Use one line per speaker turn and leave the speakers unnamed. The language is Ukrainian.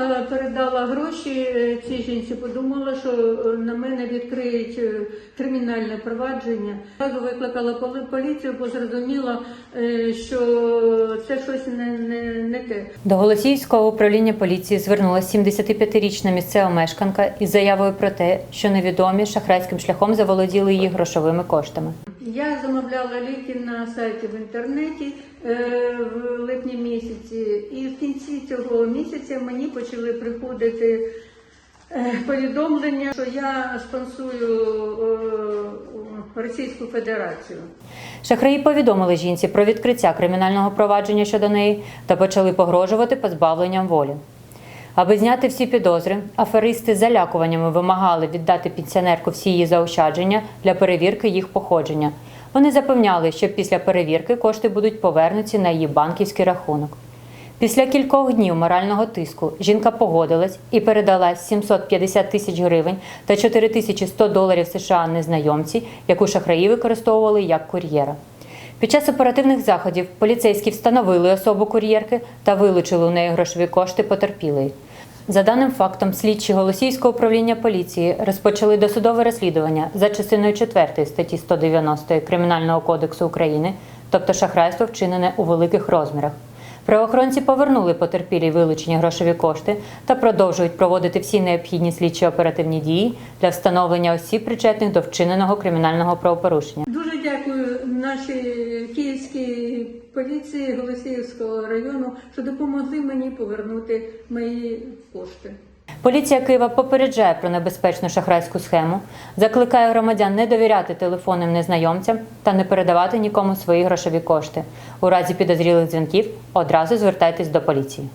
Е, Передала гроші е, цій жінці, подумала, що е, на мене відкриють кримінальне провадження. Зразу викликала поліцію, бо зрозуміла, що це щось не, не, не те.
До Голосіївського управління поліції звернулася 75-річна місцева мешканка із заявою про те, що невідомі шахрайським шляхом заволоділи її грошовими коштами.
Я замовляла ліки на сайті в інтернеті е, в липні місяці, і в кінці цього місяця мені почали приходити е, повідомлення, що я спонсую е, Російську Федерацію.
Шахраї повідомили жінці про відкриття кримінального провадження щодо неї та почали погрожувати позбавленням волі. Аби зняти всі підозри, аферисти залякуваннями вимагали віддати пенсіонерку всі її заощадження для перевірки їх походження. Вони запевняли, що після перевірки кошти будуть повернуті на її банківський рахунок. Після кількох днів морального тиску жінка погодилась і передала 750 тисяч гривень та 4100 доларів США незнайомці, яку шахраї використовували як кур'єра. Під час оперативних заходів поліцейські встановили особу кур'єрки та вилучили у неї грошові кошти потерпілої. За даним фактом, слідчі Голосіївського управління поліції розпочали досудове розслідування за частиною 4 статті 190 Кримінального кодексу України, тобто шахрайство вчинене у великих розмірах. Правоохоронці повернули потерпілій вилучені грошові кошти та продовжують проводити всі необхідні слідчі оперативні дії для встановлення осіб, причетних до вчиненого кримінального правопорушення.
Нашій київській поліції Голосіївського району, що допомогли мені повернути мої кошти.
Поліція Києва попереджає про небезпечну шахрайську схему, закликає громадян не довіряти телефонним незнайомцям та не передавати нікому свої грошові кошти. У разі підозрілих дзвінків одразу звертайтесь до поліції.